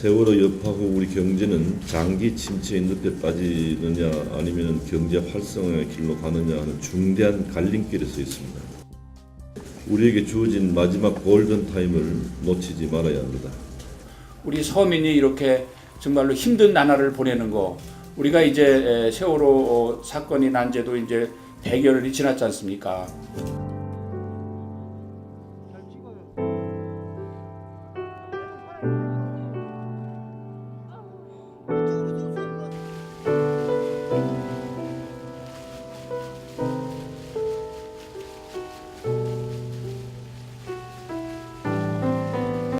세월호 여파후 우리 경제는 장기 침체의 늪에 빠지느냐 아니면 경제 활성화의 길로 가느냐 하는 중대한 갈림길에 서 있습니다. 우리에게 주어진 마지막 골든 타임을 놓치지 말아야 합니다. 우리 서민이 이렇게 정말로 힘든 나날을 보내는 거 우리가 이제 에, 세월호 어, 사건이 난 지도 이제 100여일이 지났지 않습니까?